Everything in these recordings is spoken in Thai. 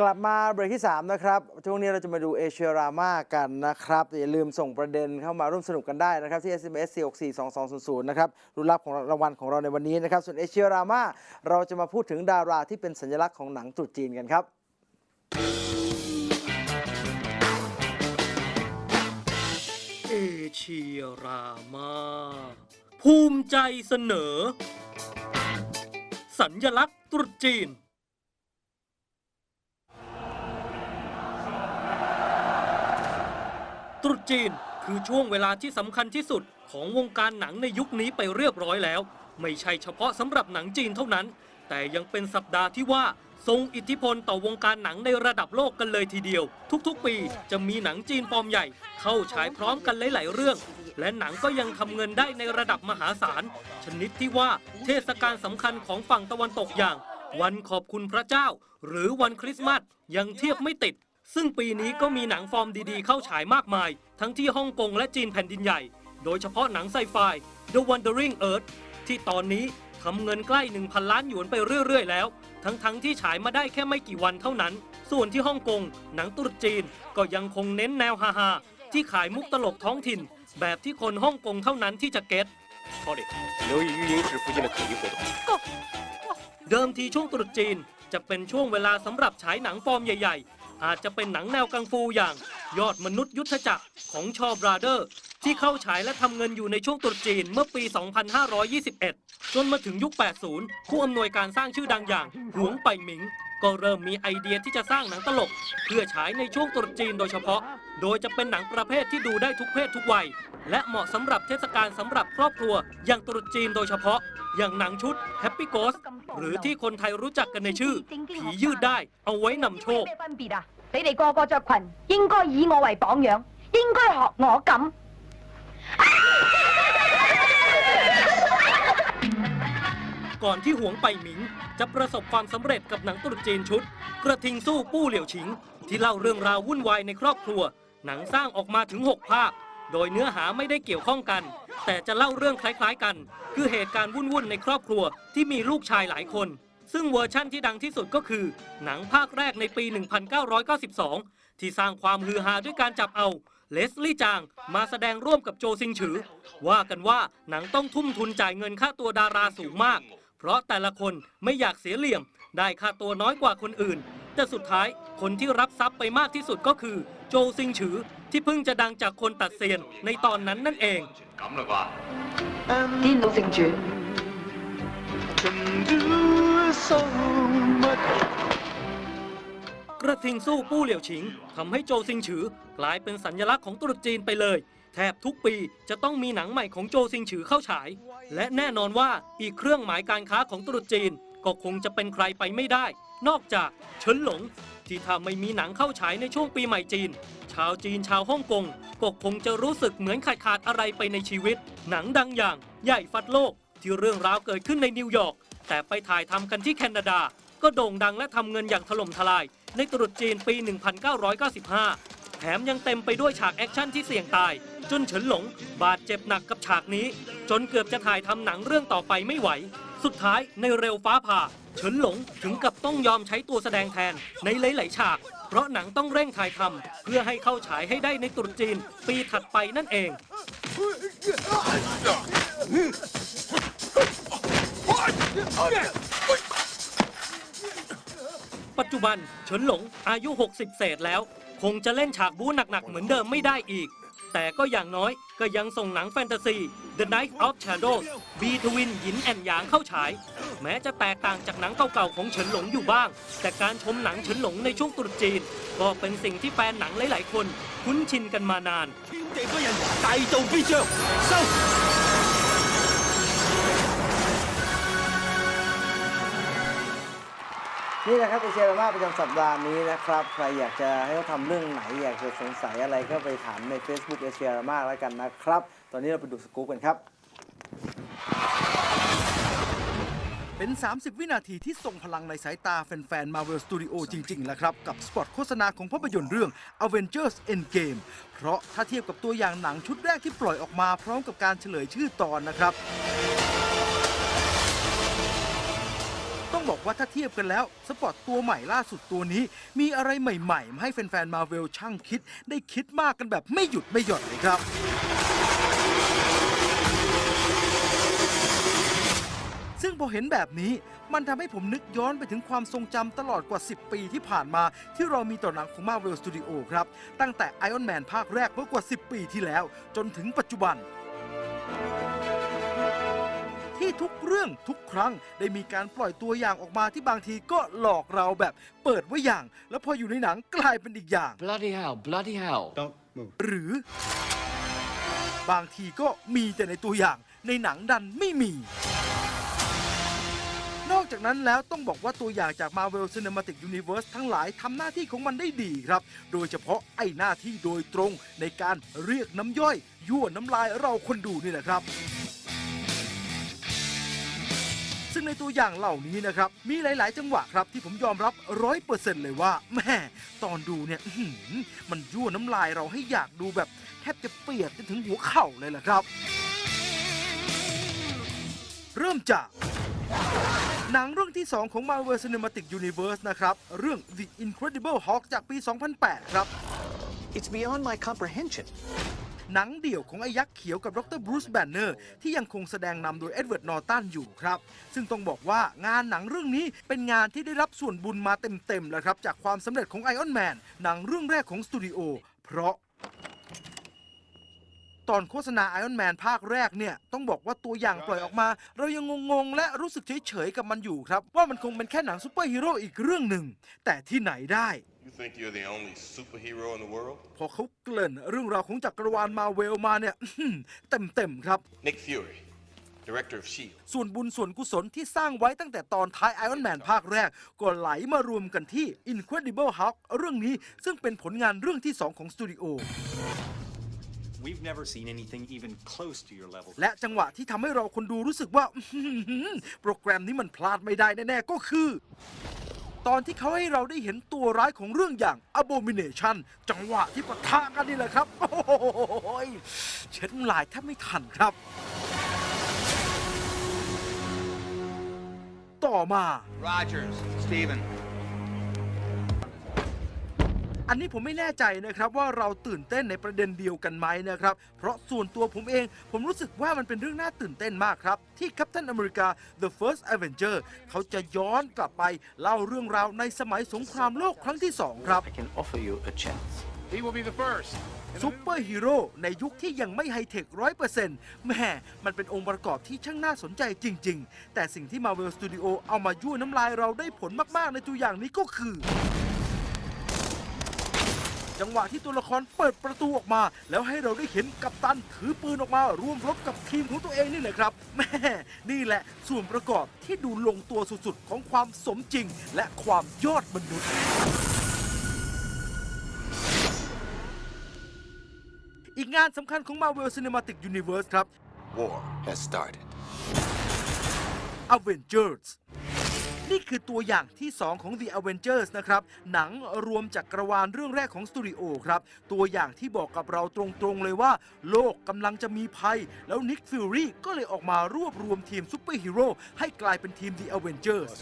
กลับมาเบรกที่ 3 นะครับ ช่วงนี้เราจะมาดูเอเชียรามากันนะครับอย่าลืมส่งประเด็นเข้ามาร่วมสนุกกันได้นะครับ ที่ SMS 4642200 นะครับรุ่นรับของรางวัลของเราในวันนี้นะครับ ส่วนเอเชียรามาเราจะมาพูดถึงดาราที่เป็นสัญลักษณ์ของหนังตรุษจีนกันครับเอเชียรามาภูมิใจเสนอ สัญญลักษณ์ตรุษจีน ตรุษจีนคือช่วงเวลาที่สำคัญที่สุดของวงการหนังในยุคนี้ไปเรียบร้อยแล้ว ไม่ใช่เฉพาะสำหรับหนังจีนเท่านั้น แต่ยังเป็นสัปดาห์ที่ว่าทรงอิทธิพลต่อวงการหนังในระดับโลกกันเลยทีเดียว ทุกๆ ปีจะมีหนังจีนฟอร์มใหญ่ เข้าฉายพร้อมกันหลายๆเรื่อง และหนังก็ยังทำเงินได้ในระดับมหาศาล ชนิดที่ว่าเทศกาลสำคัญของฝั่งตะวันตกอย่าง วันขอบคุณพระเจ้า หรือวันคริสต์มาสยังเทียบไม่ติด ซึ่งปีนี้ก็มีหนังฟอร์มดีๆ เข้าฉายมากมาย ทั้งที่ฮ่องกงและจีนแผ่นดินใหญ่ โดยเฉพาะหนังไซไฟ The Wandering Earth ที่ตอนนี้ทำเงินใกล้ 1,000 ล้านหยวนไปเรื่อย ๆ แล้ว ทั้งๆทที่ฉายมาได้แค่ไม่กี่วันเท่านั้น ส่วนที่ฮ่องกง หนังตุรจีนก็ยังคงเน้นแนวฮาฮาที่ขายมุกตลกท้องถิ่น แบบที่คนฮ่องกงเท่านั้นที่จะเก็ตเดิมทีช่วงตรุษจีนจะเป็นช่วงเวลาสำหรับฉายหนังฟอร์มใหญ่ ๆ อาจจะเป็นหนังแนวกังฟูอย่างยอดมนุษย์ยุทธจักรของชอบราเดอร์ ที่เข้าฉายและทำเงินอยู่ในช่วงตรุษจีนเมื่อปี 2521 จนมาถึงยุค 80 ผู้อำนวยการสร้างชื่อดังอย่าง หวงไปหมิง ก็เริ่มมีไอเดียที่จะสร้างหนังตลก เพื่อฉายในช่วงตรุษจีนโดยเฉพาะ โดยจะเป็นหนังประเภทที่ดูได้ทุกเพศทุกวัย และเหมาะสำหรับเทศกาลสำหรับครอบครัว อย่างตรุษจีนโดยเฉพาะ อย่างหนังชุด Happy Ghost หรือที่คนไทยรู้จักกันในชื่อ ผียืดได้เอาไว้นำโชค 咩分别啊？你哋个个着裙，应该以我为榜样，应该学我咁。 ก่อนที่หวงไปหมิง จะประสบความสำเร็จกับหนังตรุษจีนชุด กระทิงสู้ปู้เหลี่ยวฉิง ที่เล่าเรื่องราววุ่นวายในครอบครัว หนังสร้างออกมาถึง 6 ภาค โดยเนื้อหาไม่ได้เกี่ยวข้องกัน แต่จะเล่าเรื่องคล้ายๆกัน คือเหตุการณ์วุ่นๆในครอบครัวที่มีลูกชายหลายคน ซึ่งเวอร์ชั่นที่ดังที่สุดก็คือ หนังภาคแรกในปี 1992 ที่สร้างความฮือฮาด้วยการจับเอา เลสลี่จางมาแสดงร่วมกับโจซิงฉือ ว่ากันว่าหนังต้องทุ่มทุนจ่ายเงินค่าตัวดาราสูงมาก เพราะแต่ละคนไม่อยากเสียเหลี่ยม ได้ค่าตัวน้อยกว่าคนอื่น แต่สุดท้ายคนที่รับทรัพย์ไปมากที่สุดก็คือ โจซิงฉือที่เพิ่งจะดังจากคนตัดเซีนในตอนนั้นนั่นเองที่โจซิงฉือ กระทิงสู้ปู้เหลี่ยวฉิงทำให้โจซิงฉือกลายเป็นสัญลักษณ์ของตรุษจีนไปเลย แทบทุกปีจะต้องมีหนังใหม่ของโจซิงฉือเข้าฉาย และแน่นอนว่าอีกเครื่องหมายการค้าของตรุษจีน ก็คงจะเป็นใครไปไม่ได้ นอกจากเฉินหลง ที่ถ้าไม่มีหนังเข้าฉายในช่วงปีใหม่จีน ชาวจีนชาวฮ่องกงก็คงจะรู้สึกเหมือนขาดขาดอะไรไปในชีวิต หนังดังอย่าง ใหญ่ฟัดโลก ที่เรื่องราวเกิดขึ้นในนิวยอร์กแต่ไปถ่ายทำกันที่แคนาดา ก็โด่งดังและทำเงินอย่างถล่มทลาย ในตรุษจีนปี 1995 แถมยังเต็มไปด้วยฉากแอคชั่นที่เสี่ยงตาย จนเฉินหลง บาดเจ็บหนักกับฉากนี้ จนเกือบจะถ่ายทำหนังเรื่องต่อไปไม่ไหว สุดท้ายในเร็วฟ้าผ่าเฉินหลงถึงกับต้องยอมใช้ตัวแสดงแทนในหลาย ๆ ฉาก เพราะหนังต้องเร่งถ่ายทำเพื่อให้เข้าฉายให้ได้ในตรุษจีนปีถัดไปนั่นเอง ปัจจุบันเฉินหลงอายุ 60 เศษแล้ว คงจะเล่นฉากบู๊หนักๆ เหมือนเดิมไม่ได้อีก แต่ก็อย่างน้อยก็ยังส่งหนังแฟนตาซี The Night of Shadows Between หยินแอนหยางเข้าฉาย แม้จะแตกต่างจากหนังเก่าๆของเฉินหลงอยู่บ้าง แต่การชมหนังเฉินหลงในช่วงตรุษจีน ก็เป็นสิ่งที่แฟนหนังหลายๆ คน คุ้นชินกันมานาน นี่นะครับเอเชียรามาประจำสัปดาห์นี้นะครับ ใครอยากจะให้เขาทำเรื่องไหน อยากจะสงสัยอะไรก็ไปถามใน Facebook เอเชียรามาแล้วกันนะครับ ตอนนี้เราไปดูสกู๊ปกันครับ เป็น 30 วินาทีที่ส่งพลังในสายตาแฟนๆ Marvel Studio จริงๆ แล้วครับ กับสปอตโฆษณาของภาพยนตร์เรื่อง Avengers Endgame เพราะถ้าเทียบกับตัวอย่างหนังชุดแรกที่ปล่อยออกมาพร้อมกับการเฉลยชื่อตอนนะครับ ต้องบอกว่าถ้าเทียบกันแล้ว สปอร์ตตัวใหม่ล่าสุดตัวนี้ มีอะไรใหม่ๆมาให้แฟนๆมาเวลช่างคิด ได้คิดมากกันแบบไม่หยุดไม่หย่อนเลยครับ ซึ่งพอเห็นแบบนี้มันทำให้ผมนึกย้อนไปถึงความทรงจำตลอดกว่า 10 ปีที่ผ่านมา ที่เรามีต่อหนังของ Marvel Studio ครับ ตั้งแต่ Iron Man ภาคแรกเมื่อกว่า 10 ปีที่แล้ว จนถึงปัจจุบัน ที่ทุกเรื่องทุกครั้ง ได้มีการปล่อยตัวอย่างออกมาที่บางทีก็หลอกเราแบบเปิดไว้อย่าง แล้วพออยู่ในหนังกลายเป็นอีกอย่าง Bloody hell, bloody hell. Don't move. หรือบางทีก็มีแต่ในตัวอย่าง ในหนังดันไม่มี นอกจากนั้นแล้วต้องบอกว่าตัวอย่างจาก Marvel Cinematic Universe ทั้งหลายทำหน้าที่ของมันได้ดีครับ โดยเฉพาะไอ้หน้าที่โดยตรงในการเรียกน้ำย่อย ยั่วน้ำลายเราคนดูนี่แหละครับ ซึ่งในตัวอย่างเหล่านี้นะครับ มีหลาย ๆ จังหวะครับที่ผมยอมรับร้อยเปอร์เซ็นต์เลยว่าแม่ตอนดูเนี่ยอื้อหือมันยั่วน้ำลายเราให้อยากดูแบบแทบจะเปียกจนถึงหัวเข่าเลยแหละครับ เริ่มจาก หนังเรื่องที่ 2 ของ Marvel Cinematic Universe นะครับ เรื่อง The Incredible Hulk จากปี 2008 ครับ It's beyond my comprehension. หนังเดี่ยวของไอ้ยักษ์เขียวกับดรบรูซแบนเนอร์ที่ยังคงแสดงนำโดยเอ็ดเวิร์ดนอร์ตันอยู่ครับ ซึ่งต้องบอกว่างานหนังเรื่องนี้เป็นงานที่ได้รับส่วนบุญมาเต็มๆแล้วครับ จากความสำเร็จของไอออนแมนหนังเรื่องแรกของสตูดิโอเพราะตอนโฆษณาไอออนแมนภาคแรกเนี่ย ต้องบอกว่าตัวอย่างปล่อยออกมา เรายังงง ๆ และรู้สึกเฉย ๆ กับมันอยู่ครับ ว่ามันคงเป็นแค่หนังซูเปอร์ฮีโร่อีกเรื่องหนึ่ง แต่ที่ไหนได้ You think you're the only superhero in the world? พอเขาเกริ่นเรื่องราวของจักรวาลมาเวลมาเนี่ยเต็มๆครับ Nick Fury, director of S.H.I.E.L.D. ส่วนบุญส่วนกุศลที่สร้างไว้ตั้งแต่ตอนท้าย Iron Man ภาคแรก ก็ไหลมารวมกันที่ Incredible Hulk เรื่องนี้ซึ่งเป็นผลงานเรื่องที่ 2 ของสตูดิโอ We've never seen anything even close to your level. และจังหวะที่ทำให้เราคนดูรู้สึกว่าอื้อหือโปรแกรมนี้มันพลาดไม่ได้แน่ๆก็คือ ตอนที่เขาให้เราได้เห็นตัวร้ายของเรื่องอย่าง Abomination จังหวะที่ปะทะกันนี่แหละครับ โอ้โหยเช็ดลายแทบไม่ทันครับ ต่อมา Rogers, Steven. อันนี้ผมไม่แน่ใจนะครับว่าเราตื่นเต้นในประเด็นเดียวกันไหมนะครับเพราะส่วนตัวผมเอง ผมรู้สึกว่ามันเป็นเรื่องน่าตื่นเต้นมากครับ ที่กัปตันอเมริกา The First Avenger เขาจะย้อนกลับไปเล่าเรื่องราวในสมัยสงครามโลกครั้งที่ 2 ครับ I can offer you a chance. He will be the first. ซูเปอร์ฮีโร่ในยุคที่ยังไม่ไฮเทคร้อยเปอร์เซ็นต์แม่มันเป็นองค์ประกอบที่ช่างน่าสนใจจริง ๆ แต่สิ่งที่ Marvel Studio เอามายั่วน้ำลายเราได้ผลมาก ๆ ในตัวอย่างนี้ก็คือ จังหวะที่ตัวละครเปิดประตูออกมา แล้วให้เราได้เห็นกัปตันถือปืนออกมา ร่วมรบกับทีมของตัวเองนี่แหละครับแม่นี่แหละส่วนประกอบที่ดูลงตัวสุดๆของความสมจริง และความยอดมนุษย์อีกงานสำคัญของ Marvel Cinematic Universe ครับ War has started. Avengers นี่คือตัวอย่างที่ 2 ของ The Avengers นะครับ หนังรวมจักกรวาลเรื่องแรกของสตูดิโอครับ ตัวอย่างที่บอกกับเราตรงๆเลยว่า โลกกำลังจะมีภัย แล้วนิกฟิลลี่ก็เลยออกมารวบรวมทีมซูเปอร์ฮีโร่ให้กลายเป็นทีม The Avengers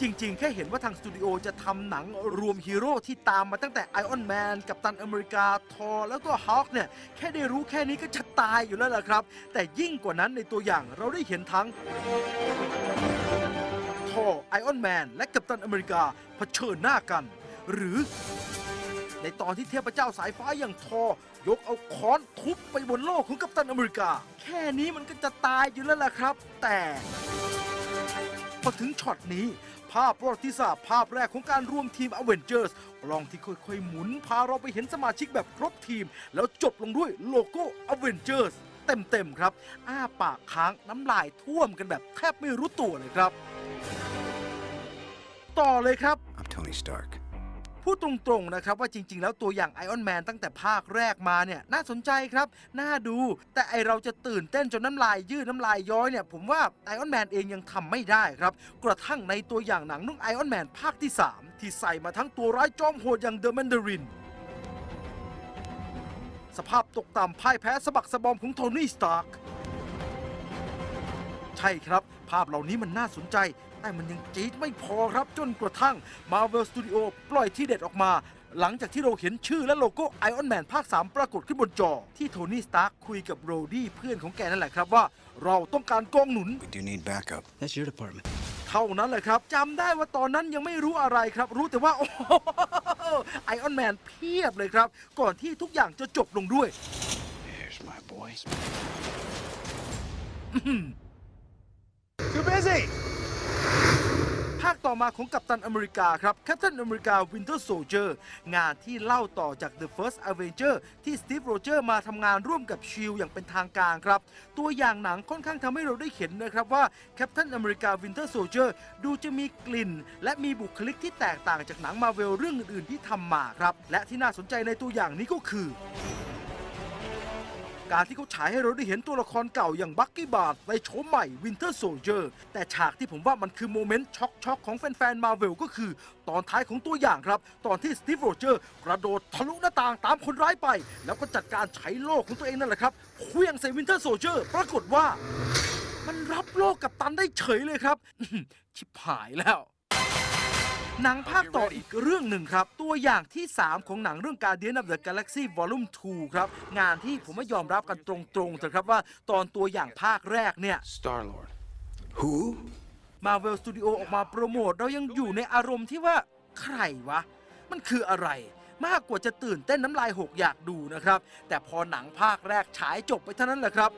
จริง ๆ แค่เห็นว่าทางสตูดิโอจะทำหนังรวมฮีโร่ที่ตามมาตั้งแต่ไอออนแมนกับตันอเมริกาทอแล้วก็ฮอคเนี่ย แค่ได้รู้แค่นี้ก็จะตายอยู่แล้วล่ะครับ แต่ยิ่งกว่านั้นในตัวอย่างเราได้เห็นทั้ง ทอไอออนแมน และกัปตันอเมริกาเผชิญหน้ากัน หรือ ในตอนที่เทพเจ้าสายฟ้าอย่างทอยกเอาค้อนทุบไปบนโลกของกัปตันอเมริกา แค่นี้มันก็จะตายอยู่แล้วล่ะครับ แต่ พอถึงช็อตนี้ ภาพประวัติศาสตร์ภาพแรกของการร่วมทีม Avengers กล้องที่ค่อยๆ หมุนพาเราไปเห็นสมาชิกแบบครบทีม แล้วจบลงด้วยโลโก้ Avengers เต็มๆครับ อ้าปากค้างน้ำลายท่วมกันแบบแทบไม่รู้ตัวเลยครับ ต่อเลยครับ I'm Tony Stark. พูดตรงๆนะครับว่าจริง ๆ แล้วตัวอย่างไอออนแมนตั้งแต่ภาคแรกมาเนี่ยน่าสนใจครับ น่าดู แต่ไอเราจะตื่นเต้นจนน้ำลายยืดน้ำลายย้อยเนี่ยผมว่าไอออนแมนเองยังทำไม่ได้ครับ กระทั่งในตัวอย่างหนังนุ่งไอออนแมนภาคที่ 3 ที่ใส่มาทั้งตัวร้ายจอมโหดอย่างเดอะแมนดารินสภาพตกต่ำพ่ายแพ้สะบักสะบอมของโทนี่สตาร์กฉช่ครับ ภาพเหล่านี้มันน่าสนใจ แต่มันยังจี๊ดไม่พอครับจนกระทั่ง Marvel Studio ปล่อยที่เด็ดออกมา หลังจากที่เราเห็นชื่อและโลโก้ Iron Man ภาค 3 ปรากฏขึ้นบนจอ ที่โทนี่สตาร์คคุยกับโรดี้เพื่อนของแกนั่นแหละครับว่า เราต้องการกองหนุน We do need backup. That's your department. เท่านั้นแหละครับจำได้ว่าตอนนั้นยังไม่รู้อะไรครับ รู้แต่ว่าโอ้ไอออนแมนเพียบเลยครับ ก่อนที่ทุกอย่างจะจบลงด้วย Here's my boys. Too busy! ภาคต่อมาของกัปตันอเมริกาครับ Captain America Winter Soldier งานที่เล่าต่อจาก The First Avenger ที่สตีฟโรเจอร์มาทำงานร่วมกับชิลอย่างเป็นทางการครับ ตัวอย่างหนังค่อนข้างทำให้เราได้เห็นนะครับว่า Captain America Winter Soldier ดูจะมีกลิ่น และมีบุคลิกที่แตกต่างจากหนังมาเวลเรื่องอื่นๆที่ทำมาครับ และที่น่าสนใจในตัวอย่างนี้ก็คือ การที่เขาฉายให้เราได้เห็นตัวละครเก่าอย่างบักกี้บาร์ดในโฉมใหม่ Winter Soldier แต่ฉากที่ผมว่ามันคือโมเมนต์ช็อกช็อกของแฟนๆมาเวลก็คือ ตอนท้ายของตัวอย่างครับ ตอนที่สตีฟโรเจอร์กระโดดทะลุหน้าต่างตามคนร้ายไป แล้วก็จัดการใช้โล่ของตัวเองนั่นแหละครับเคลื่องใส่ Winter Soldier ปรากฏว่า มันรับโลกกับตันได้เฉยเลยครับ ชิบหายแล้ว หนังภาคต่ออีกเรื่องหนึ่งครับ ตัวอย่างที่ 3 ของหนังเรื่อง Guardian of the Galaxy Volume 2 ครับ งานที่ผมไม่ยอมรับกันตรงๆเถอะครับว่าตอนตัวอย่างภาคแรกเนี่ย Star Lord. Who? Marvel Studio ออกมาโปรโมทเรายังอยู่ในอารมณ์ที่ว่าใครวะ มันคืออะไรมากกว่าจะตื่นเต้นน้ำลายหกอยากดูนะครับ แต่พอหนังภาคแรกฉายจบไปเท่านั้นแหละครับ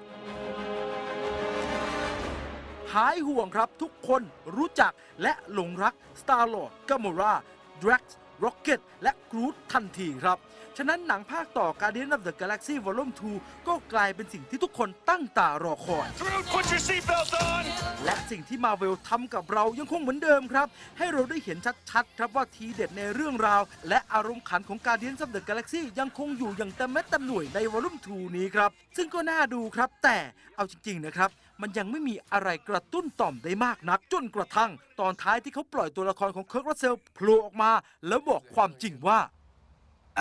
หายห่วงครับ ทุกคนรู้จักและหลงรัก Star-Lord, Gamora, Drax, Rocket และ Groot ทันทีครับ ฉะนั้นหนังภาคต่อ Guardian of the Galaxy Volume 2 ก็กลายเป็นสิ่งที่ทุกคนตั้งตารอคอย Groot, put your seatbelt on! และสิ่งที่มาเวลทำกับเรายังคงเหมือนเดิมครับ ให้เราได้เห็นชัดๆ ครับว่าทีเด็ดในเรื่องราว และอารมณ์ขันของ Guardians of the Galaxy ยังคงอยู่อย่างเต็มเม็ดเต็มหน่วยในวอลุ่ม2นี้ครับ ซึ่งก็น่าดูครับแต่เอาจริงๆนะครับ มันยังไม่มีอะไรกระตุ้นต่อมได้มากนัก จนกระทั่ง ตอนท้ายที่เขาปล่อยตัวละครของเคิร์กรัสเซลโผล่ออกมา แล้วบอกความจริงว่า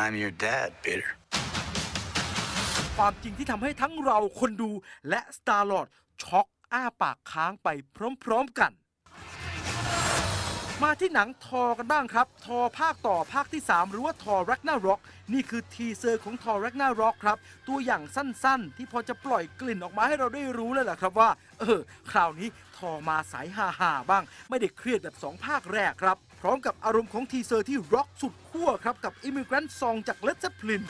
I'm your dad, Peter. ความจริงที่ทำให้ทั้งเราคนดูและ Star-Lord ช็อกอ้าปากค้างไปพร้อมๆกัน มาที่หนังทอกันบ้างครับ ทอภาคต่อภาคที่ 3 หรือว่าทอ Ragnarok นี่คือทีเซอร์ของทอ Ragnarok ครับ ตัวอย่างสั้นๆ ที่พอจะปล่อยกลิ่นออกมาให้เราได้รู้แล้วแหละครับว่า เออ คราวนี้ทอมาสายฮาๆบ้าง ไม่ได้เครียดแบบ 2 ภาคแรกครับ พร้อมกับอารมณ์ของทีเซอร์ที่ร็อกสุดขั้วครับกับ Immigrant Song จาก Led Zeppelin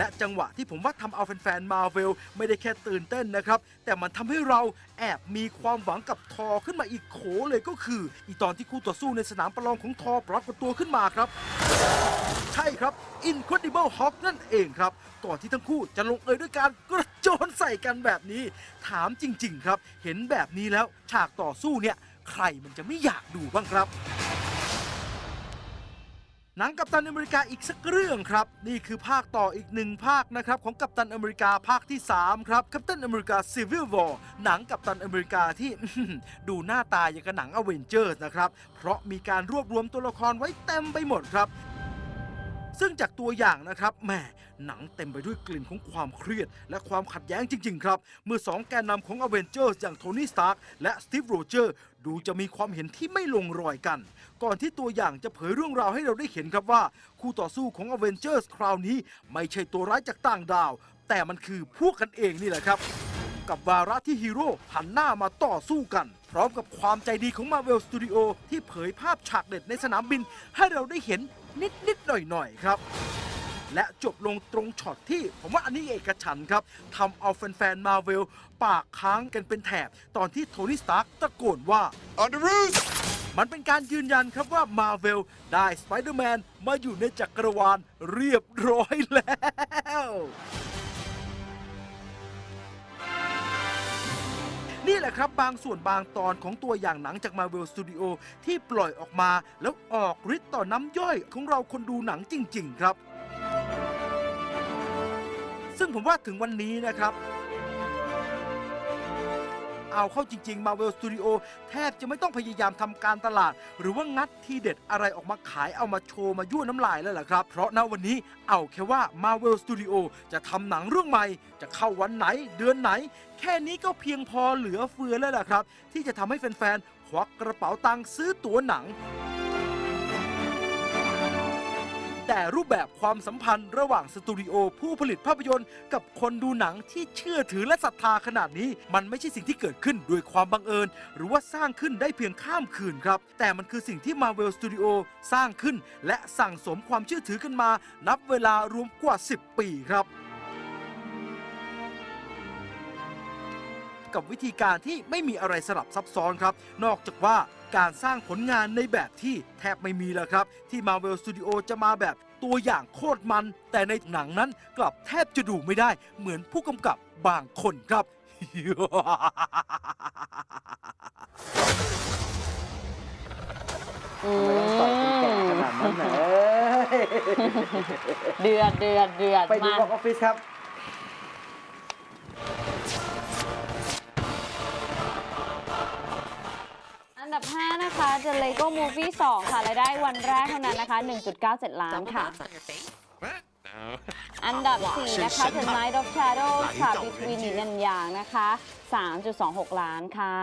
และจังหวะที่ผมว่าทำเอาแฟนๆมาเวลไม่ได้แค่ตื่นเต้นนะครับ แต่มันทำให้เราแอบมีความหวังกับทอขึ้นมาอีกโขเลยก็คือ อีตอนที่คู่ต่อสู้ในสนามประลองของทอปรากฏตัวขึ้นมาครับ ใช่ครับ Incredible Hulk นั่นเองครับ ก่อนที่ทั้งคู่จะลงเอยด้วยการกระโจนใส่กันแบบนี้ ถามจริง ๆ ครับ เห็นแบบนี้แล้วฉากต่อสู้เนี่ย ใครมันจะไม่อยากดูบ้างครับ หนังกัปตันอเมริกาอีกสักเรื่องครับ นี่คือภาคต่ออีกหนึ่งภาคนะครับ ของกัปตันอเมริกาภาคที่ 3 ครับกัปตันอเมริกา Civil War หนังกัปตันอเมริกาที่ ดูหน้าตาอย่างกับหนังอเวนเจอร์นะครับ เพราะมีการรวบรวมตัวละครไว้เต็มไปหมดครับ ซึ่งจากตัวอย่างนะครับแหม หนังเต็มไปด้วยกลิ่นของความเครียด และความขัดแย้งจริง ๆ ครับ เมื่อสองแกนนำของ a v e n g e r s อย่างโทนี่ สตาร์กและสตีฟ โรเจอร์ ดูจะมีความเห็นที่ไม่ลงรอยกัน ก่อนที่ตัวอย่างจะเผยเรื่องราวให้เราได้เห็นครับว่า คู่ต่อสู้ของ a v e n g e r s คราวนี้ไม่ใช่ตัวร้ายจากต่างดาว แต่มันคือพวกกันเองนี่แหละครับ กับวาระที่ฮีโร่หันหน้ามาต่อสู้กันพร้อมกับความใจดีของ Marvel Studio ที่เผยภาพฉากเด็ดในสนามบิน ให้เราได้เห็นนิด ๆ หน่อย ๆ ครับ และจบลงตรงช็อตที่ ผมว่าอันนี้เอกฉันท์ครับทำเอาแฟนๆมาเวล ปากค้างกันเป็นแถบ ตอนที่โทนี่สตาร์กตะโกนว่า On the roof! มันเป็นการยืนยันครับว่ามาเวลได้สไปเดอร์แมนมาอยู่ในจักรวาลเรียบร้อยแล้วนี่แหละครับ บางส่วนบางตอนของตัวอย่างหนังจาก Marvel Studio ที่ปล่อยออกมาแล้วออกฤทธิ์ต่อน้ำย่อยของเราคนดูหนังจริง ๆ ครับ ซึ่งผมว่าถึงวันนี้นะครับ เอาเข้าจริงๆ Marvel Studio แทบจะไม่ต้องพยายามทำการตลาด หรือว่างัดทีเด็ดอะไรออกมาขายเอามาโชว์มายั่วน้ำลายแล้วล่ะครับ เพราะณวันนี้เอาแค่ว่า Marvel Studio จะทำหนังเรื่องใหม่ จะเข้าวันไหนเดือนไหน แค่นี้ก็เพียงพอเหลือเฟือแล้วล่ะครับ ที่จะทำให้แฟนๆควักกระเป๋าตังค์ซื้อตั๋วหนัง แต่รูปแบบความสัมพันธ์ระหว่างสตูดิโอผู้ผลิตภาพยนตร์ กับคนดูหนังที่เชื่อถือและศรัทธาขนาดนี้ มันไม่ใช่สิ่งที่เกิดขึ้นด้วยความบังเอิญ หรือว่าสร้างขึ้นได้เพียงข้ามคืนครับ แต่มันคือสิ่งที่ Marvel Studio สร้างขึ้น และสั่งสมความเชื่อถือกันมา นับเวลารวมกว่า 10 ปีครับกับวิธีการที่ไม่มีอะไรสลับซับซ้อนครับ นอกจากว่า การสร้างผลงานในแบบที่แทบไม่มีแล้วครับ ที่ Marvel Studio จะมาแบบตัวอย่างโคตรมัน แต่ในหนังนั้นกลับแทบจะดูไม่ได้เหมือนผู้กำกับบางคนครับ อืมต่อยคุณแก่ขนาดนั้นนะเอ้ยเดือดเดือดเดือดไปดูมา บ็อกออฟฟิศครับ ดับ 5 นะคะ The Lego Movie 2 ค่ะรายได้วันแรกเท่านั้นนะคะ 1.97 ล้านค่ะ อันดับ 4 นะคะ The Night of Shadows ค่ะ Between หญิงกันหยางนะคะ 3.26 ล้านค่ะ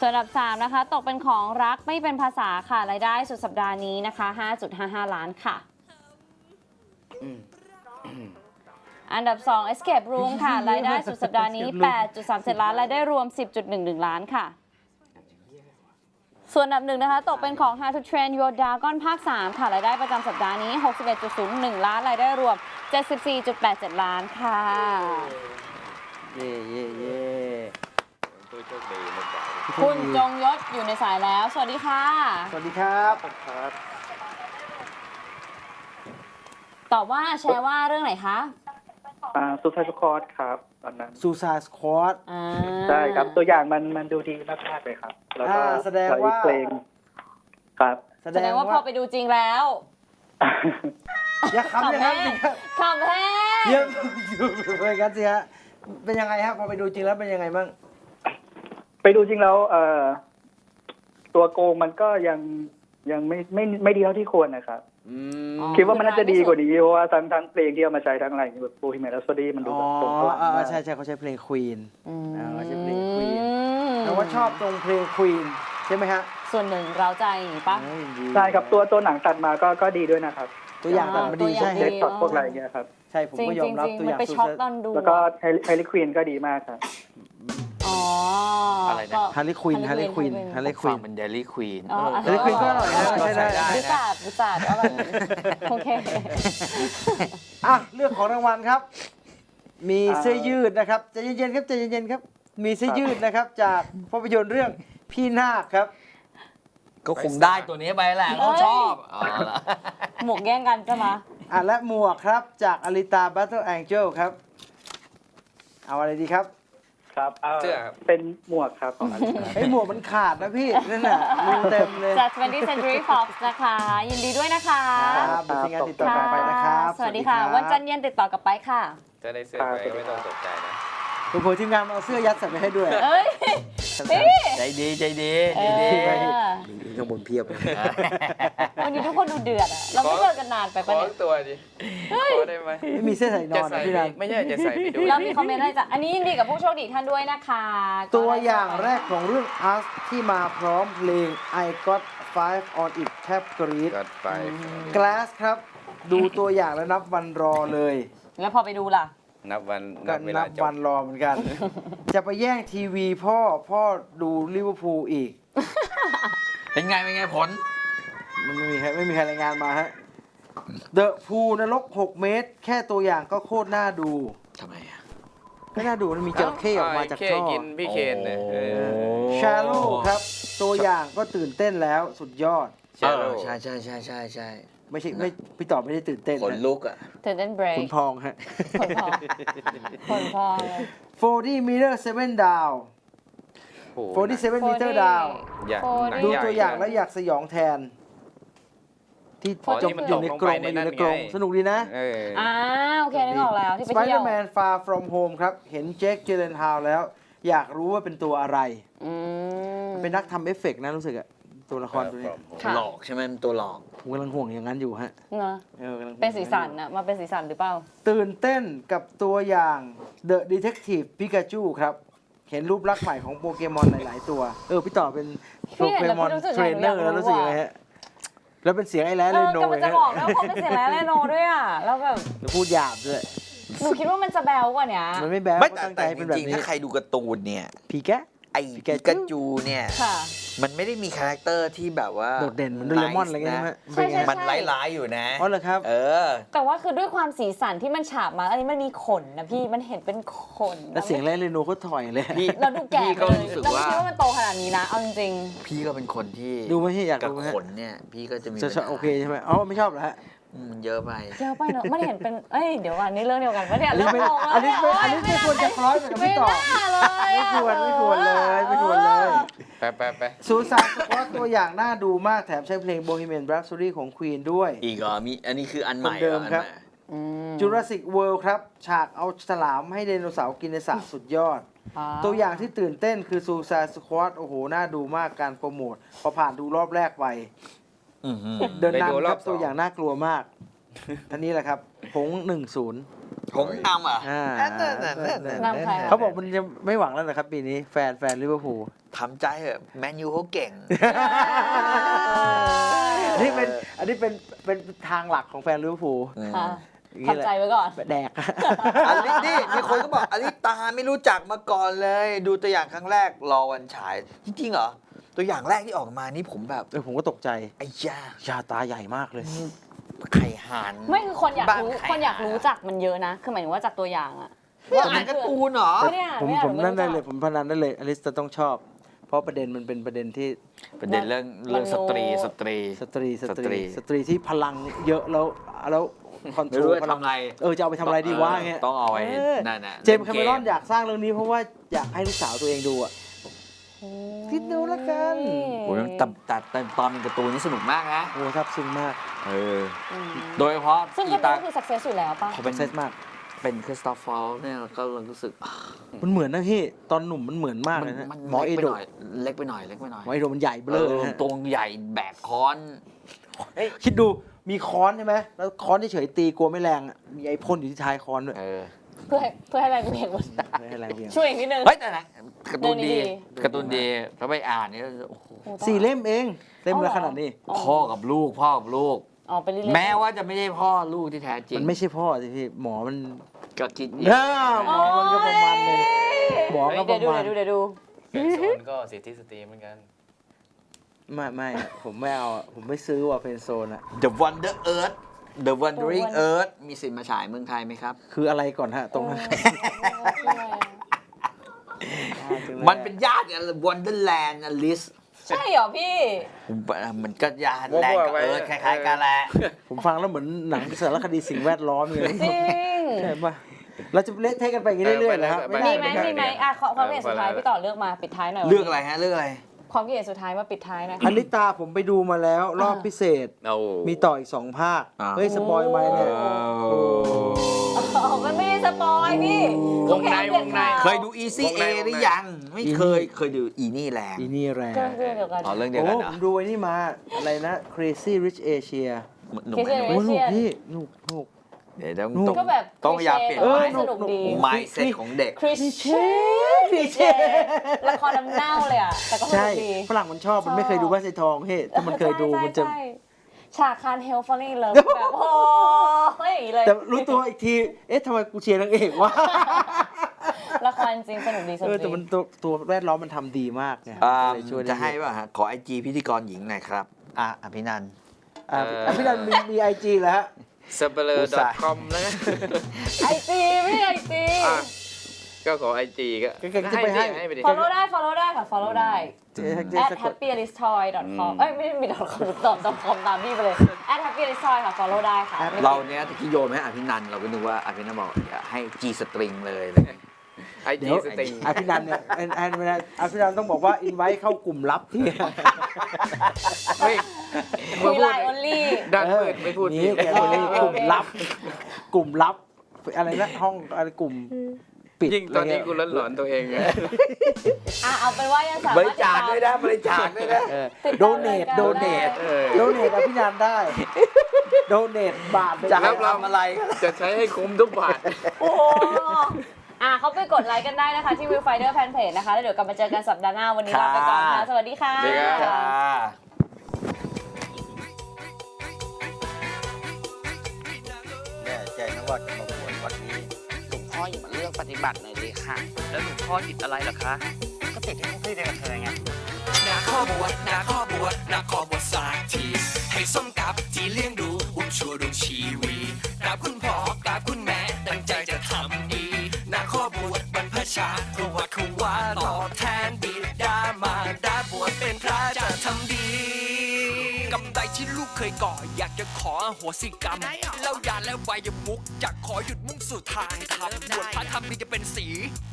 ส่วนอันดับ 3 นะคะ ตกเป็นของรักไม่เป็นภาษาค่ะรายได้สุดสัปดาห์นี้นะคะ 5.55 ล้านค่ะ อันดับ 2 Escape Room ค่ะ รายได้สุดสัปดาห์นี้ 8.37 ล้าน รายได้รวม 10.11 ล้านค่ะ ส่วนอันดับหนึ่งนะคะ ตกเป็นของ How to Train Your Dragon ภาค 3 ค่ะ รายได้ประจำสัปดาห์นี้ 61.01 ล้าน รายได้รวม 74.87 ล้านค่ะ เย่เย่เย่คุณจงยศอยู่ในสายแล้ว สวัสดีค่ะ สวัสดีครับตอบว่าแชร์ว่าเรื่องไหนคะ อ่าซูซายสคอร์ครับตอนนั้นซูซายสควอต อ่าใช่ครับตัวอย่างมันมันดูดีมากๆเลยครับ แล้วก็อ่าแสดงว่า ใช้เพลงครับ แสแสดงว่าพอไปดูจริงแล้ว อย่าขำอย่างนั้นสิครับขำแท้เยี่ยมอยู่เป็นกันสิฮะเป็นยังไงครับพอไปดูจริงแล้วเป็นยังไงบ้าง ไปดูจริงแล้วเอ่อตัวโกงมันก็ยังยังไม่ไม่ไม่ดีเท่าที่ควรนะครับ อืม คิดว่ามันน่าจะดีกว่านี้เพราะว่าทั้งทั้งเพลงที่เอามาใช้ทั้งอะไรอย่างเงี้ยแบบโบฮีเมียนแรปโซดีมันดูอ๋อแบบตรงตัวอ่ามากใช่ใช่เขาใช้เพลงควีน อืมอ่าใช้เพลง Queen แต่ว่าชอบตรงเพลงควีนใช่ไหมฮะส่วนหนึ่งเราใจอย่างนี้ปะเอ้ยดีใช่ครับตัวตัวหนังตัดมาก็ก็ดีด้วยนะครับตัวอย่างตัดมาดีตัวอย่างใช่ดีเด็กช็อตพวกอะไรอย่างเงี้ยครับ ใช่ผมจริงก็ยจอริมงรับจริงตัวอมันย่างไปซูช็อกซายตอนดูแล้วก็ไฮริควีนก็ดีมากครับ อ๋ออะไรนะก็ฮาร์ลีควินฮาร์ลีควินฮาร์ลีควิฟังน เป็นเดลี่ควีน อ๋อฮาร์ลีควินก็อร่อยนะใช่ได้ ได้วิจารณ์วิจารณ์ว่าแบบโอเค อะเรื่องของรางวัลครับ มีอ่าเสื้อยืดนะครับใจเย็นๆครับใจเย็นๆครับ มีเสื้อยืดนะครับ จากภาพยนตร์เรื่องพี่นาคครับ ก็คงได้ตัวนี้ไปแหละเขาชอบเอาละหมวกแย่งกันจะมา อะและหมวกครับจากอลิตา Battle Angel ครับ เอาอะไรดีครับ ครับเอาเสื้อครับ เป็นหมวกครับของอันนี้ไอ้ยหมวกมันขาดนะพี่ นั่นน่ะรูเต็มเลย จาก 20th Century Fox นะคะ ยินดีด้วยนะคะครับเดี๋ยวทีมงานติดต่อกลับไปนะครับ สวัสดีค่ะ วันจันทร์เย็นติดต่อกลับไปค่ะ จะได้เสื้อไปก็ไม่ต้องตกใจนะผมเผื่อทีมงานมาเอาเสื้อยัดใส่ไปให้ด้วย เอ้ยพี่ ใจดีใจดีเอใจดีอมีข้างบนเพียบเลยวันนี้ทุกคนดูเดือดอะเราไม่เจอกันนานไปขปะอเนี่ยตัวดิขอได้ไหมไม่มีเสื้อใส่นจะอนใส่นะพี่ไปนันไม่ใช่จะใส่ไปดูแล้วมีคอมเมนต์อะไรจากอันนี้ยินดีกับผู้โชคดีท่านด้วยนะคะตัวอย่างแรกของเรื่อง Us ที่มาพร้อมเพลง I Got Five on It แทบกรี๊ด กัดไป Glass ครับ ดูตัวอย่างแล้วนับวันรอเลย แล้วพอไปดูล่ะ นับวันก็นับเวนัลาบจบวันรอเหมือนกัน จะไปแย่งทีวีพ่อพ่อดูลิเวอร์พูลอีก เป็นไงเป็นไงผล มันไม่มีใครไม่มีใครรายงานมาฮะเดอะพูนรก 6 เมตร แค่ตัวอย่างก็โคตรน่าดูทำไมอะก็น่าดูมันมีจระเข้ออกมาจากเข้ท่อกินพี่เคนเนี่ยเออ ชาโลครับ ตัวอย่างก็ตื่นเต้นแล้วสุดยอด เออใช่ใช่ใช่ใช่ใช่ ไม่ใช่ไม่พี่ต่อไม่ได้ตื่นเต้นขนลุกอะเธอเต้นเบรกคุณพองฮะขนพองขนพองเลย40 meter 7 down โอ้โห47 meter down อยากหนัดูใหญ่ ตัวอย่างเลแล้วอยากสยองแทน ที่อ๋อจที่มมันอยู่ในตกลงกรงไปมันอยู่ในในนั้นกรงไง สนุกดีนะ เอออ่าโอเคนึกออกแล้วที่ไปเที่ยว Spider-Man Far From Home ครับ เห็นเจคเจเลนฮาวแล้ว อยากรู้ว่าเป็นตัวอะไร อืมเป็นนักทำเอฟเฟกต์นะรู้สึกอะ ตัวละครตัวนี้ค่ะ หลอกใช่ไหมมันตัวหลอกผมกำลังห่วงอย่างนั้นอยู่ฮะเนอะออกำลังห่วงเป็นสีสันอย่างนะมาเป็นสีสันหรือเปล่า ตื่นเต้นกับตัวอย่าง The Detective Pikachu ครับ เห็นรูปลักษณ์ใหม่ของโปเกมอนหลาย ๆ ตัว เออ พี่ต่อเป็นพี่โปเห็เกนแล้วมอนพี่รู้สึกเทรนเนอร์ไงแล้วรู้สึกยังไงฮะ แล้วเป็นเสียงไอ้แล้เอเลอนโนกำลังจะบอกนะว่าเขาเป็นเสียงแล้วแลโนด้วยอะ แล้วแบบ แล้วพูดหยาบด้วย หนูคิดว่ามันจะแบวกว่าเนี้ย มันไม่แบ๊วไม่เขาแต่ตั้งใจแต่ให้จเป็นแบบริงๆนี้ถ้าใครดูการ์ตูนเนี่ย พีแกะ ไอ้ปิปิกาจูกาจูเนี่ย ค่ะ มันไม่ได้มีคาแรคเตอร์ที่แบบว่าโดดเด่นเหมือนโดเรมอนอะไรเงี้ยใช่ไหมใช่ใช่ มันร้ายๆอยู่นะอ๋อเหรอครับ เออ แต่ว่าคือด้วยความสีสันที่มันฉาบมา อันนี้มันมีขนนะพี่ มันเห็นเป็นขนแล้วเสียงแร่เลโนเขาถอยเลย พี่เราดูแก่พี่ไปก็เลยรู้สึกเราไม่ว่า คิดว่ามันโตขนาดนี้นะ เอาจริง พี่ก็เป็นคนที่ดูไหมพี่อยากกับดูไหมฮะ ขนเนี่ย พี่ก็จะมีจะชอบปัญหาโอเคใช่ไหมอ๋อไม่ชอบเหรอฮะอื มมันเยอะไปๆเยอะไปเนอะมันเห็นเป็น เอ้ยเดี๋ยวก่อนนี่เรื่องเดียวกันปะเนี่ยอันนี้เริ่มไม่งงแล้วอันนี้เนี่ยไม่อันนี้ไม่ควรจะคล้อยไปกับไม่พี่ต่อ น่าเลยไม่อะควรไม่ควรเลยไม่ควรเลย ไปไปไปซูซานสควอตตัวอย่างน่าดูมากแถมใช้เพลง Bohemian Rhapsody ของ Queen ด้วย อีกเหรอมีอันนี้คืออันใหม่คนเดิมหออันครับใหม่อืม Jurassic World ครับ ฉากเอาฉลามให้ไดโนเสาร์กินในสระสุดยอดอ่าตัวอย่างที่ตื่นเต้นคือซูซานสควอตโอ้โห น่าดูมากการโปรโมทพอผ่านดูรอบแรกไปอื้อหือ เดินไปดูนำรคอรับบสองตัวอย่างน่ากลัวมากท่านนี้แหละครับผงหนึ่งศูนย์ผมนำอะอ่านำใครอะเขาบอกมันจะไม่หวังแล้วนะครับปีนี้แฟนแฟนลิเวอร์พูลทำใจเถอะแมนยูเขาเก่งอันนี้เป็นอันนี้เป็นเป็นทางหลักของแฟนลิเวอร์พูลค่ะอย่างนี้แหทำละใจไว้ก่อนแดกอลินี่มีคนก็บอกอลิตาไม่รู้จักมาก่อนเลย ดูตัวอย่างครั้งแรกรอวันฉายจริงๆเหรอ ตัวอย่างแรกที่ออกมานี่ผมแบบเออผมก็ตกใจไอ้ย่ายาตาใหญ่มากเลย ไข่ห่าน ไม่คือคนอยากบ้านรู้ใคร คนอยากหารู้จักมันเยอะนะ คือหมายถึงว่าจากตัวอย่างอะไม่อ่านการ์ตูนเหรอ ไม่ได้อ่านผมไม่อ่าผมไม่นั่นได้รู้จักเลย ผมพนันได้เลย อลิสจะต้องชอบ เพราะประเด็นมันเป็นประเด็นที่ประเด็นเรื่องเรื่องสตรีสตรี สตรีสตสตรี รีสตรีที่พลังเยอะแล้วแล้วคอนโทไม่รรู้ลจะพลังทำอะไรเออจะเอาไปทำอะไรดีวะเงี้ย ต้องเอาไว้เออนั่นน่ะเจมส์คาเมรอนอยากสร้างเรื่องนี้เพราะว่าอยากให้ลูกสาวตัวเองดูอะ คิดดูแล้วกันโอ้ยแต่แต่แต่ตอนเป็นการ์ตูนนี่สนุกมากนะโอ้ทับซึ้งมาก เอออืมโดยเฉพาะซึ่งอีก็ตาคือ success อยู่แล้วป่ะเขาเป็เป็นนเซสมาก เป็นคริสตอฟฟอลเนี่ยก็รู้สึก มันเหมือนนะพี่ ตอนหนุ่มมันเหมือนมากมัเลยนะมันหมอเอเล็กไปโดหน่อยเล็กไปหน่อยเล็กไปหน่อยหมอเอโดมันใหญ่เบ้อเอเลยอนะตรงใหญ่แบกค้อนคิดดูมีค้อนใช่ไหมแล้วค้อนเฉยๆตีกลัวไม่แรงอะมีไอ้พ่นอยู่ที่ท้ายค้อนด้วย เออเพื่อให้เพื่อให้แรงเบี่ยงมันไม่ให้แรงเวียงช่วยอีกนิดนึง เฮ้ยแต่นะการ์ตูนดีเรื่องนี้ดี การ์ตูนดีแล้วไปอ่านนี่โอ้โหสี่เล่มเองเล่มอ๋อเหรละอขนาดนี้พ่อกับลูกพ่อกับลูก อ๋อเป็นเรื่อยๆแม้ว่าจะไม่ใช่พ่อลูกที่แท้จริงมันไม่ใช่พ่อสิพี่หมอมันก็คิดเออหมอมันก็ประมาณนึงหมอก็ปเดี๋ยวระดูมาณ เดี๋ยวดูเดี๋ยวดูเป็นโซนก็สิทธิสตรีเหมือนกัน ไม่ไม่อะผมไม่เอาอะผมไม่ซื้อว่ะเพนโซนอะ The Wonder Earth The Wandering Wonder- Earth มีสิทธิ์มาฉายเมืองไทยไหมครับ คืออะไรก่อนฮะ ตรงนั้น มันเป็นญาติกัน Wonderland Alice ใช่เหรอพี่ มันก็ญาติแลนด์กับเอิร์ธคล้ายๆกันแหละผมฟังแล้วเหมือนหนังสารคดีสิ่งแวดล้อมเลยจริง ใช่ปะเราจะเละเทะกันไปอย่างนี้เรื่อยๆนะครับเออไม่ไปได้มีไหมไม่ได้มีไหมอะขอความคิดเห็นสุดท้ายพี่ต่อเลือกมาปิดท้ายหน่อยเลือกอะไรฮะเลือกอะไร ความคิดเห็นสุดท้ายมาปิดท้ายหน่อยอลิตาผมไปดูมาแล้ว รอบพิเศษ เอามีต่ออีกสองภาค อ่า เฮ้ย สปอยไหมเนี่ย อ๋อมันไม่ได้สปอยพี่วงในวงในเคยดู Easy วง A ในวงในหรือยัง ไม่เคยเคยดูอีนี่แรงอีนี่แรงเรื่องเดียวกัน อ๋อเรื่องเดียวโอ้กันเหรผอมดูไอ้นี่มา อะไรนะ Crazy Rich Asia หนุ่มไหม Crazy โอ้หนุก Asian พี่หนุกหนุก เดี๋ยวต้องหนุ่มต้องก็แบบต้องพยายามเปลี่ยนเออไมสนุกดีไมเซ็ตของเด็ก คริสเช่คริสเช่ละครน้ำเน่าเลยอะ แต่ก็สใช่นุกดี ฝรั่งมันชอบมันไม่เคยดูบ้านไซทองเฮ้ยถ้ามันเคยดูใช่มันจะ ใช่ฉากคานเฮลฟอลลี่เลิฟแบบโอ้ยอย่างนี้เลยแต่รู้ตัวอีกที เอ๊ะทำไมกูเชียร์นางเอกวะละครจริงสนุกดีสเอนุอกแต่ดีมันตัวตัวแวดล้อมมันทำดีมากไงอ่าก็เลยช่วยได้จะให้เยอป่ะฮะ ขอไอจีพิธีกรหญิงหน่อยครับ อะอภินันท์ อะเอ่ออะพี่นันมีมีไอจีแล้วฮะ s p e l e r c o m นะไอจีไม่ไอจี อะก็ขอไอจีก็ก็จะไปให้ ดิให้ไปดิ follow ได้ follow ได้ค่ะ follow ได้ เจ๊เจ๊ at สะกด happyalistoy.com เอ้ย ไม่ไม่มี .com ตอบ .com ตามพี่ไปเลย at happyalistoy ค่ะ follow ได้ค่ะไม่ติดเราเนี้ยตะกี้โยนให้อภินันท์เราก็นึกว่าอภินันท์บอกอย่าให้ G string เลยเลยไอเดี๋จียวสติงอภินันท์เนี่ยแอนแอนแอนอภินันท์ต้องบอกว่าอินไว้เข้ากลุ่มลับที่ไม่คุยไลน์ only ดังเปิดไม่พูดนี่ผิด แกคนนี้กลุ่มลับ กลุ่มลับ อะไรนะห้องอะไรกลุ่มปิดยิ่งตอนนี้กูะไรร้อนหลอนตัวเองอะอะเอาเป็นว่ายังสาบมารถริจาคด้วยนะบริจาคด้วยนะเออติดโดตามเนรายทการโดเนทเออโดเนทอภินันท์ได้ โดเนทบาทหนึ่งจะแล้ให้วเราทำอะไรก็จะใช้ให้คุ้มทุกบาท โอ้ อะเขาไปกดไลค์กันได้นะคะที่วิวไฟเดอร์แฟนเพจนะคะแล้วเดี๋ยวกลับมาเจอกันสัปดาห์หน้าวันนี้ลาไปก่อนค่ะ สวัสดีค่ะสวัสดีครับจ้าแน่ใจนะว่าจะมาบวชวันนี้ หลวงพ่ออย่ามาเลือกปฏิบัติหน่อยเลยค่ะ แล้วหลวงพ่อติดอะไรเหรอคะ ก็ติดที่พวกพี่เป็นกระเทยไง นาข้อบวชนาข้อบวชนาข้อบวชสักทีให้สมกับที่เลี้ยงดูอุ้มชั่วดวงชีวีกราบคุณพ่อกราบคุณแม่ ชบรรพชาคงวัดคงว่าตอบแทนบิดามารดาบวชเป็นพระจะทำดีกำใดที่ลูกเคยก่อ อยากจะขออโหสิกรรมเล่ายาและวายมุกอยากขอหยุดมุ่งสู่ทางธรรมบวชพระธรรมมีจะเป็นสี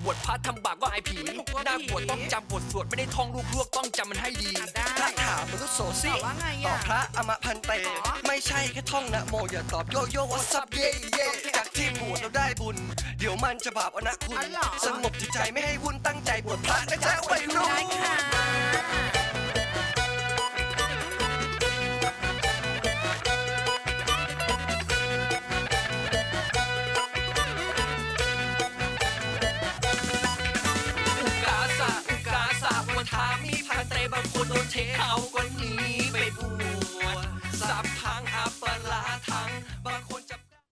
บวชพระทำบาปก็ไอายผีหน้าบวชต้องจำบทสวดไม่ได้ท่องลูกลวกต้องจำมันให้ดีพระถามมันก็โสสิตอบพระอมะพันเตไม่ใช่แค่ท่องนะโมอย่าตอบโยโย่วัสับเย่เย่จาก ที่บวชเราได้บุญ เดี๋ยวมันจะบาปเอานะคุณ สงบจิตใจไม่ให้วุ่นตั้งใจบวชพระนะจ๊ะวัยรุ่น